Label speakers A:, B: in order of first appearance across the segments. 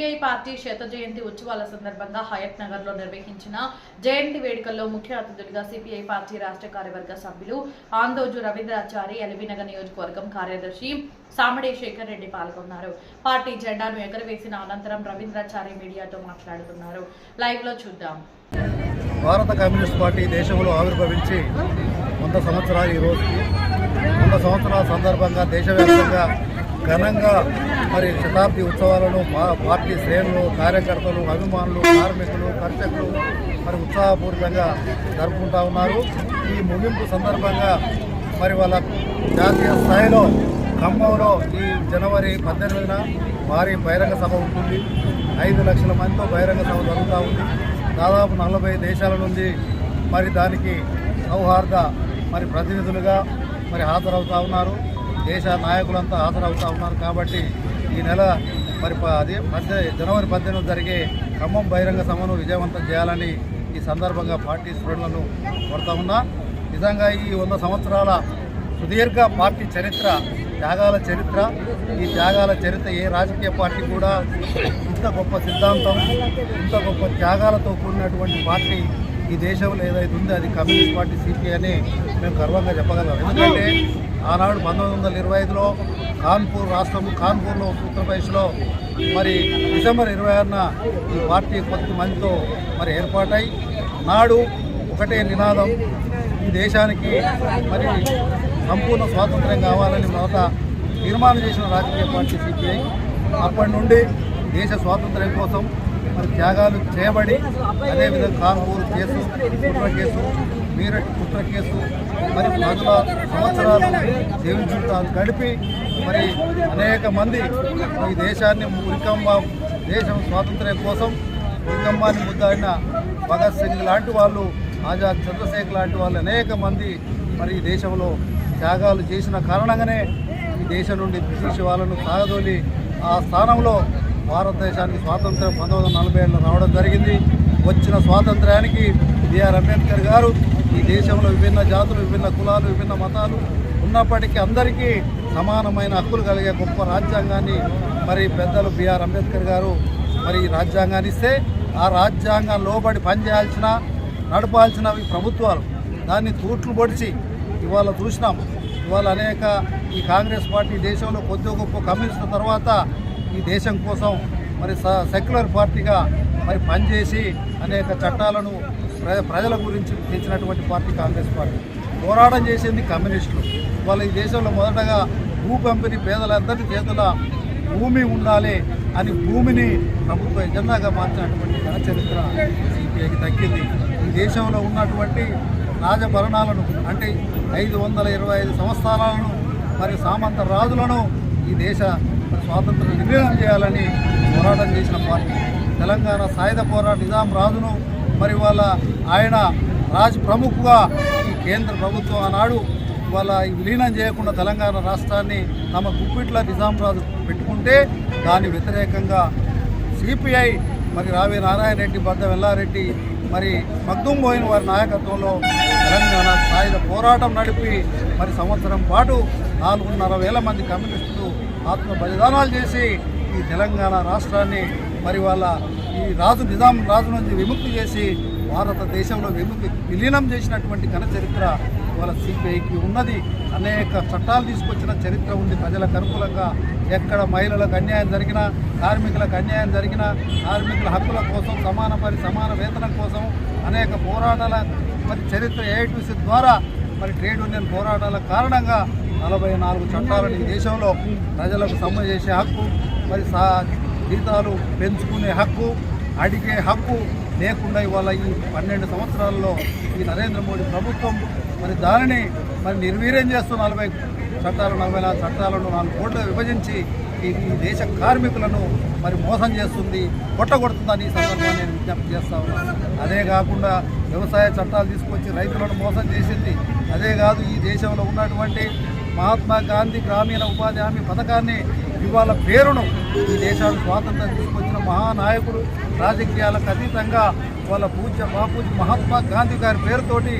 A: CPI party శత జయంతి ఉత్సవాల సందర్భంగా హయత్ నగర్లో నిర్వహించిన జయంతి వేడుకల్లో ముఖ్య అతిథులుగా సిపిఐ పార్టీ రాష్ట్ర కార్యవర్గ సభ్యులు ఆందోజు రవీంద్రాచారి ఎల్బీనగర్ నియోజకవర్గం కార్యదర్శి సామడే శేఖర్ రెడ్డి పాల్గొన్నారు. పార్టీ జెండాను ఎగరవేసిన అనంతరం రవీంద్రాచారి మీడియాతో మాట్లాడుతున్నారు. లైవ్లో చూద్దాం.
B: భారత కమ్యూనిస్ట్ పార్టీ దేశంలో ఆవిర్భవించి వంద సంవత్సరాలు ఈ రోజుకి. వంద సంవత్సరాల సందర్భంగా దేశవ్యాప్తంగా ఘనంగా మరి శతాబ్ది ఉత్సవాలను మా పార్టీ శ్రేణులు కార్యకర్తలు అభిమానులు కార్మికులు కర్షకులు మరి ఉత్సాహపూరితంగా జరుపుకుంటా ఉన్నారు. ఈ ముగింపు సందర్భంగా మరి వాళ్ళ జాతీయ స్థాయిలో ఖమ్మంలో ఈ జనవరి పద్దెనిమిదిన భారీ బహిరంగ సభ ఉంటుంది. ఐదు లక్షల మందితో బహిరంగ సభ జరుగుతూ ఉంది. దాదాపు నలభై దేశాల నుంచి మరి దానికి సౌహార్ద మరి ప్రతినిధులుగా మరి హాజరవుతూ ఉన్నారు. దేశ నాయకులంతా హాజరవుతూ ఉన్నారు కాబట్టి ఈ నెల మరి ప- అదే మధ్య జనవరి పద్దెనిమిది జరిగే ఖమ్మం బహిరంగ సభను విజయవంతం చేయాలని ఈ సందర్భంగా పార్టీ శ్రేణులను కోరుతా ఉన్నా. నిజంగా ఈ వంద సంవత్సరాల సుదీర్ఘ పార్టీ చరిత్ర త్యాగాల చరిత్ర ఈ త్యాగాల చరిత్ర ఏ రాజకీయ పార్టీ కూడా ఇంత గొప్ప సిద్ధాంతం ఇంత గొప్ప త్యాగాలతో కూడినటువంటి పార్టీ ఈ దేశంలో ఏదైతే ఉందో అది కమ్యూనిస్ట్ పార్టీ సిపిఐ అని మేము గర్వంగా చెప్పగలం. ఎందుకంటే ఆనాడు పంతొమ్మిది వందల ఇరవై ఐదులో కాన్పూర్ రాష్ట్రం కాన్పూర్లో ఉత్తరప్రదేశ్లో మరి డిసెంబర్ ఇరవై ఆరున ఈ పార్టీ కొద్ది మందితో మరి ఏర్పాటై నాడు ఒకటే నినాదం ఈ దేశానికి మరి సంపూర్ణ స్వాతంత్రం కావాలని మొదట తీర్మానం చేసిన రాజకీయ పార్టీ సిపిఐ. అప్పటి నుండి దేశ స్వాతంత్ర్యం కోసం త్యాగాలు చేయబడి అదేవిధంగా కాన్పూర్ కేసు కుట్ర కేసు మీరట్ కుట్ర కేసు మరి పదుల సంవత్సరాలు జీవించుకుంటా గడిపి మరి అనేక మంది ఈ దేశాన్ని ఉరికంబ దేశం స్వాతంత్ర్యం కోసం ఉరికంబాన్ని ముద్దాడిన భగత్ సింగ్ లాంటి వాళ్ళు ఆజాద్ చంద్రశేఖర్ లాంటి వాళ్ళు అనేక మంది మరి ఈ దేశంలో త్యాగాలు చేసిన కారణంగానే ఈ దేశం నుండి బ్రిటిష్ వాళ్ళను సాగదోలి ఆ స్థానంలో భారతదేశానికి స్వాతంత్రం పంతొమ్మిది వందల నలభై ఏడులో రావడం జరిగింది. వచ్చిన స్వాతంత్రానికి బిఆర్ అంబేద్కర్ గారు ఈ దేశంలో విభిన్న జాతులు విభిన్న కులాలు విభిన్న మతాలు ఉన్నప్పటికీ అందరికీ సమానమైన హక్కులు కలిగే గొప్ప రాజ్యాంగాన్ని మరి పెద్దలు బిఆర్ అంబేద్కర్ గారు మరి ఈ రాజ్యాంగాన్ని ఇస్తే ఆ రాజ్యాంగం లోబడి పనిచేయాల్సిన నడపాల్సిన ప్రభుత్వాలు. దాన్ని తూట్లు పొడిచి ఇవాళ చూసినాం. ఇవాళ అనేక ఈ కాంగ్రెస్ పార్టీ దేశంలో కొద్ది గొప్ప కమ్యూనిస్టుల తర్వాత ఈ దేశం కోసం మరి స- సెక్యులర్ పార్టీగా మరి పనిచేసి అనేక చట్టాలను ప్రజల గురించి తెచ్చినటువంటి పార్టీ కాంగ్రెస్ పార్టీ. పోరాటం చేసింది కమ్యూనిస్టులు. వాళ్ళ ఈ దేశంలో మొదటగా భూ కంపెనీ పేదలందరి చేతుల భూమి ఉండాలి అని భూమిని ప్రభుత్వ ఎజెండాగా మార్చినటువంటి ఘన చరిత్ర సిపిఐకి దక్కింది. ఈ దేశంలో ఉన్నటువంటి రాజభరణాలను అంటే ఐదు వందల ఇరవై ఐదు సంవత్సరాలను మరియు సామంత రాజులను ఈ దేశ స్వాతంత్ర నిర్ణయం చేయాలని పోరాటం చేసిన పార్టీ. తెలంగాణ సాయుధ పోరాట నిజాం రాజును మరి వాళ్ళ ఆయన రాజ్ ప్రముఖగా ఈ కేంద్ర ప్రభుత్వం ఆనాడు వాళ్ళ విలీనం చేయకుండా తెలంగాణ రాష్ట్రాన్ని తమ గుప్పిట్ల నిజాం రాజు పెట్టుకుంటే దాని వ్యతిరేకంగా సిపిఐ మరి రావి నారాయణ రెడ్డి బద్ద వెల్లారెడ్డి మరి మగ్దుం పోయిన వారి నాయకత్వంలో తెలంగాణ సాయుధ పోరాటం నడిపి మరి సంవత్సరం పాటు నాలుగున్నర వేల మంది కమ్యూనిస్టులు ఆత్మ బలిదానాలు చేసి ఈ తెలంగాణ రాష్ట్రాన్ని మరి వాళ్ళ ఈ రాజు నిజాం రాజు నుంచి విముక్తి చేసి భారతదేశంలో విముక్తి విలీనం చేసినటువంటి ఘన చరిత్ర వాళ్ళ సిపిఐకి ఉన్నది. అనేక చట్టాలు తీసుకొచ్చిన చరిత్ర ఉంది. ప్రజలకు అనుకూలంగా ఎక్కడ మహిళలకు అన్యాయం జరిగినా కార్మికులకు అన్యాయం జరిగినా కార్మికుల హక్కుల కోసం సమాన పరి సమాన వేతనం కోసం అనేక పోరాటాల మరి చరిత్ర ఏఐటీసీ ద్వారా మరి ట్రేడ్ యూనియన్ పోరాటాల కారణంగా నలభై నాలుగు చట్టాలను ఈ దేశంలో ప్రజలకు సమ్మె చేసే హక్కు మరి సా జీతాలు పెంచుకునే హక్కు అడిగే హక్కు లేకుండా ఇవాళ ఈ పన్నెండు సంవత్సరాల్లో ఈ నరేంద్ర మోడీ ప్రభుత్వం మరి దానిని మరి నిర్వీర్యం చేస్తూ నలభై చట్టాలు నలభై నాలుగు చట్టాలను నాలుగు కోట్లు విభజించి ఈ దేశ కార్మికులను మరి మోసం చేస్తుంది కొట్టగొడుతుందని ఈ సందర్భంగా నేను విజ్ఞప్తి చేస్తా ఉన్నాను అదే కాకుండా వ్యవసాయ చట్టాలు తీసుకొచ్చి రైతులను మోసం చేసింది. అదే కాదు ఈ దేశంలో ఉన్నటువంటి మహాత్మా గాంధీ గ్రామీణ ఉపాధి హామీ పథకాన్ని ఇవాళ పేరును ఈ దేశానికి స్వాతంత్రం తీసుకొచ్చిన మహానాయకుడు రాజకీయాలకు అతీతంగా వాళ్ళ పూజ్య బాపూజీ మహాత్మా గాంధీ గారి పేరుతోటి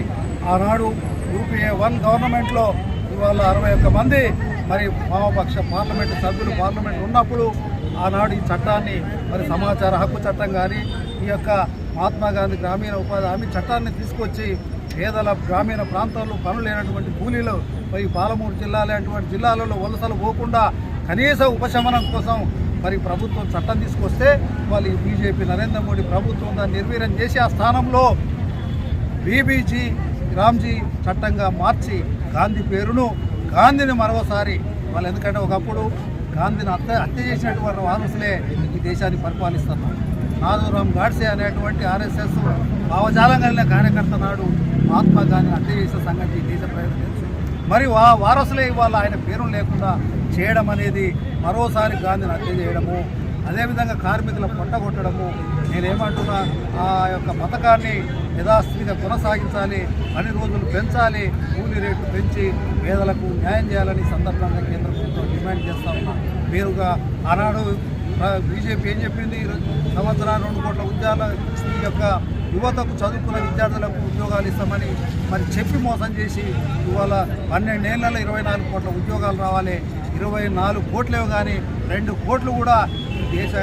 B: ఆనాడు యూపీఏ వన్ గవర్నమెంట్లో ఇవాళ అరవై ఒక్క మంది మరి వామపక్ష పార్లమెంటు సభ్యులు పార్లమెంట్ ఉన్నప్పుడు ఆనాడు ఈ చట్టాన్ని మరి సమాచార హక్కు చట్టం కానీ ఈ యొక్క మహాత్మా గాంధీ గ్రామీణ ఉపాధి హామీ చట్టాన్ని తీసుకొచ్చి పేదల గ్రామీణ ప్రాంతాల్లో పనులు లేనటువంటి కూలీలు మరి పాలమూరు జిల్లా లాంటి జిల్లాలలో వలసలు పోకుండా కనీస ఉపశమనం కోసం మరి ప్రభుత్వం చట్టం తీసుకొస్తే వాళ్ళు ఈ బీజేపీ నరేంద్ర మోడీ ప్రభుత్వం దాన్ని నిర్వీర్యం చేసి ఆ స్థానంలో బీబీజీ రామ్జీ చట్టంగా మార్చి గాంధీ పేరును గాంధీని మరోసారి వాళ్ళు ఎందుకంటే ఒకప్పుడు గాంధీని హత్య హత్య చేసినటువంటి వారసులే ఈ దేశాన్ని పరిపాలిస్తున్నారు. నాదూరాం గాడ్సే అనేటువంటి ఆర్ఎస్ఎస్ భావజాలం కలిగిన కార్యకర్త నాడు మహాత్మా గాంధీని హత్య చేసిన సంగతి దేశ ప్రజలు తెలుసు. మరి వా వారసులే ఇవాళ ఆయన పేరు లేకుండా చేయడం అనేది మరోసారి గాంధీని హత్య చేయడము అదేవిధంగా కార్మికుల పొట్టగొట్టడము నేనేమంటున్నా ఆ యొక్క పథకాన్ని యథాస్థితిగా కొనసాగించాలి పని రోజులు పెంచాలి కూలీ రేట్లు పెంచి పేదలకు న్యాయం చేయాలని సందర్భంగా కేంద్ర ప్రభుత్వం డిమాండ్ చేస్తా ఉన్నా. మీరుగా ఆనాడు బీజేపీ ఏం చెప్పింది? సంవత్సరాలు రెండు కోట్ల ఉద్యోగాల ఈ యొక్క యువతకు చదువుకున్న విద్యార్థులకు ఉద్యోగాలు ఇస్తామని మరి చెప్పి మోసం చేసి ఇవాళ పన్నెండేళ్ళలో ఇరవై నాలుగు కోట్ల ఉద్యోగాలు రావాలి. ఇరవై నాలుగు కోట్లేవు కానీ రెండు కోట్లు కూడా దేశ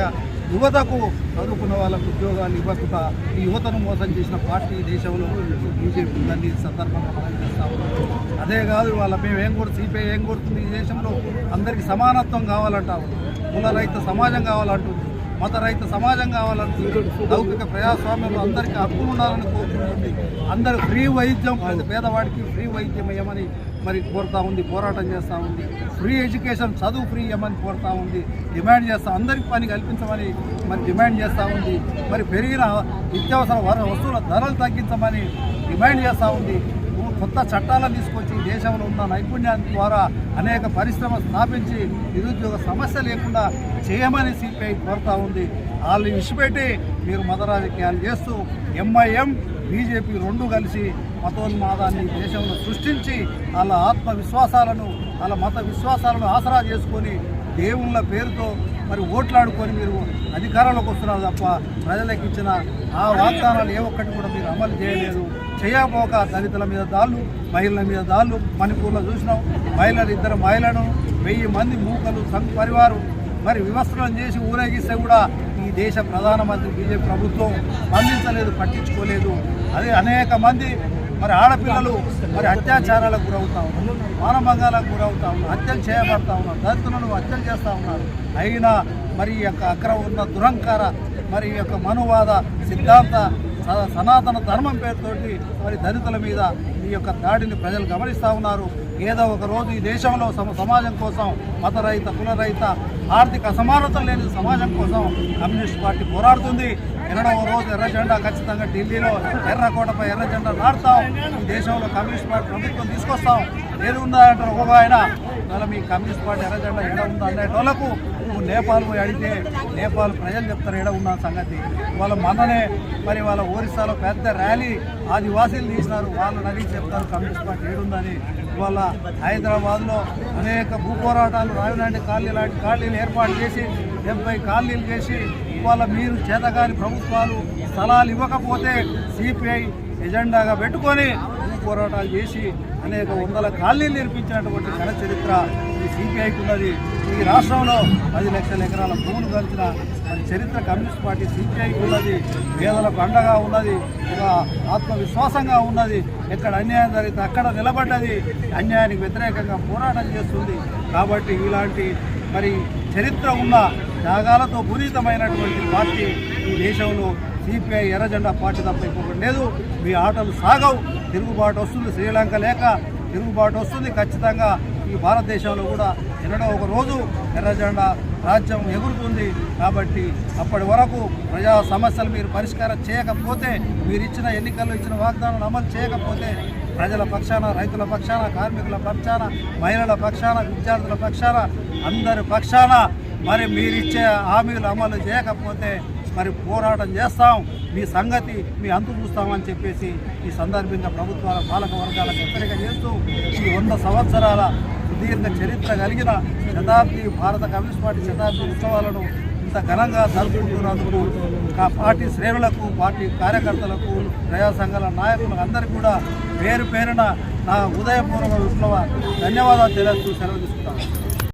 B: యువతకు చదువుకున్న వాళ్ళకు ఉద్యోగాలు ఇవ్వకుండా ఈ యువతను మోసం చేసిన పార్టీ ఈ దేశంలో బీజేపీ ఉందని సందర్భంగా మనం చేస్తా అదే కాదు వాళ్ళ మేము ఏం కోరు సిపిఐ ఏం కోరుతుంది ఈ దేశంలో అందరికీ సమానత్వం కావాలంటాము కుల రైతు సమాజం కావాలంటుంది మత రైతు సమాజం కావాలంటుంది లౌకిక ప్రజాస్వామ్యంలో అందరికీ హక్కులు ఉండాలని కోరుకుంటుంది. అందరూ ఫ్రీ వైద్యం పేదవాడికి ఫ్రీ వైద్యం ఇవ్వమని మరి కోరుతా ఉంది పోరాటం చేస్తూ ఉంది. ఫ్రీ ఎడ్యుకేషన్ చదువు ఫ్రీ ఇవ్వమని కోరుతా ఉంది. డిమాండ్ చేస్తాం అందరికి పని కల్పించమని మరి డిమాండ్ చేస్తూ ఉంది. మరి పెరిగిన నిత్యావసర వర- వస్తువుల ధరలు తగ్గించమని డిమాండ్ చేస్తూ ఉంది. కొత్త చట్టాలను తీసుకొచ్చి దేశంలో ఉన్న నైపుణ్యాన్ని ద్వారా అనేక పరిశ్రమ స్థాపించి నిరుద్యోగ సమస్య లేకుండా చేయమని సిపిఐ కోరుతా ఉంది. వాళ్ళు విడిచిపెట్టి మీరు మత రాజకీయాలు చేస్తూ ఎంఐఎం బీజేపీ రెండు కలిసి మతోన్మాదాన్ని దేశంలో సృష్టించి వాళ్ళ ఆత్మవిశ్వాసాలను వాళ్ళ మత విశ్వాసాలను ఆసరా చేసుకొని దేవుళ్ళ పేరుతో మరి ఓట్లాడుకొని మీరు అధికారంలోకి వస్తున్నారు తప్ప ప్రజలకు ఇచ్చిన ఆ వాగ్దానాలు ఏ ఒక్కటి కూడా మీరు అమలు చేయలేదు. చేయకపోక దళితుల మీద దాళ్ళు మహిళల మీద దాళ్ళు మణిపూర్లో చూసినాం. మహిళలు ఇద్దరు మహిళను వెయ్యి మంది మూకలు సంఘ్ పరివారు. మరి వివస్త్రం చేసి ఊరేగిస్తే కూడా ఈ దేశ ప్రధానమంత్రి బీజేపీ ప్రభుత్వం స్పందించలేదు పట్టించుకోలేదు. అదే అనేక మంది మరి ఆడపిల్లలు మరి అత్యాచారాలకు గురవుతా ఉన్నారు మానభంగాలకు గురవుతా ఉన్నారు హత్యలు చేయబడతా ఉన్నారు దళితులను హత్యలు చేస్తూ ఉన్నారు. అయినా మరి ఈ యొక్క అక్రమ ఉన్న దురంకార మరి ఈ యొక్క మనువాద సిద్ధాంత సనాతన ధర్మం పేరుతోటి మరి దళితుల మీద ఈ యొక్క దాడిని ప్రజలు గమనిస్తూ ఉన్నారు. ఏదో ఒక రోజు ఈ దేశంలో సమ సమాజం కోసం మతరహిత కులరహిత ఆర్థిక అసమానతలు లేని సమాజం కోసం కమ్యూనిస్ట్ పార్టీ పోరాడుతుంది. ఎన్నడవ రోజు ఎర్ర జెండా ఖచ్చితంగా ఢిల్లీలో ఎర్రకోటపై ఎర్ర జెండా నాటుతాం. ఈ దేశంలో కమ్యూనిస్ట్ పార్టీ ప్రభుత్వం తీసుకొస్తాం. ఏది ఉందా అంటారు ఒక ఆయన? మీ కమ్యూనిస్ట్ పార్టీ ఎర్ర జెండా ఎక్కడ ఉందా? అనేటోళ్ళకు నువ్వు నేపాల్ పోయి అడిగితే నేపాల్ ప్రజలు చెప్తారు ఏడ ఉన్న సంగతి. వాళ్ళ మననే మరి వాళ్ళ ఒరిస్సాలో పెద్ద ర్యాలీ ఆదివాసీలు తీసినారు. వాళ్ళు నడిచి చెప్తారు కమ్యూనిస్ట్ పార్టీ ఏడుందని. ఇవాళ హైదరాబాద్లో అనేక భూ పోరాటాలు రావినాంటి కాలనీ లాంటి కాలనీలు ఏర్పాటు చేసి డెబ్బై కాలనీలు చేసి ఇవాళ మీరు చేతగాని ప్రభుత్వాలు స్థలాలు ఇవ్వకపోతే సిపిఐ ఎజెండాగా పెట్టుకొని భూ పోరాటాలు చేసి అనేక వందల కాలనీలు నిర్మించినటువంటి ఘన చరిత్ర ఈ సిపిఐకి ఉన్నది ఈ రాష్ట్రంలో పది లక్షల ఎకరాల భూములు కలిసిన మరి చరిత్ర కమ్యూనిస్ట్ పార్టీ సిపిఐకి ఉన్నది పేదలకు అండగా ఉన్నది. ఒక ఆత్మవిశ్వాసంగా ఉన్నది. ఎక్కడ అన్యాయం జరిగితే అక్కడ నిలబడ్డది. అన్యాయానికి వ్యతిరేకంగా పోరాటం చేస్తుంది. కాబట్టి ఇలాంటి మరి చరిత్ర ఉన్న త్యాగాలతో పూరితమైనటువంటి పార్టీ ఈ దేశంలో సిపిఐ ఎర్రజెండా పార్టీ తప్ప ఇంకొకటి లేదు. మీ ఆటలు సాగవు. తిరుగుబాటు వస్తుంది శ్రీలంక లేక. తిరుగుబాటు వస్తుంది ఖచ్చితంగా. ఈ భారతదేశంలో కూడా ఎన్నడో ఒక రోజు ఎర్రజెండా రాజ్యం ఎగురుతుంది కాబట్టి అప్పటి వరకు ప్రజా సమస్యలు మీరు పరిష్కారం చేయకపోతే మీరు ఇచ్చిన ఎన్నికల్లో ఇచ్చిన వాగ్దానాలు అమలు చేయకపోతే ప్రజల పక్షాన రైతుల పక్షాన కార్మికుల పక్షాన మహిళల పక్షాన విద్యార్థుల పక్షాన అందరి పక్షాన మరి మీరిచ్చే హామీలు అమలు చేయకపోతే మరి పోరాటం చేస్తాం. మీ సంగతి మీ అంతు చూస్తామని చెప్పేసి ఈ సందర్భంగా ప్రభుత్వాల పాలక వర్గాలకు హెచ్చరిక చేస్తూ ఈ వంద సంవత్సరాల సుదీర్ఘ చరిత్ర కలిగిన శతాబ్ది భారత కమ్యూనిస్ట్ పార్టీ శతాబ్ది ఉత్సవాలను ఇంత ఘనంగా జరుపుకుంటున్నందుకు ఆ పార్టీ శ్రేణులకు పార్టీ కార్యకర్తలకు ప్రజా సంఘాల నాయకులకు అందరికీ కూడా పేరు పేరున నా ఉదయపూర్వక విప్లవ ధన్యవాదాలు తెలియజేస్తూ సెలవు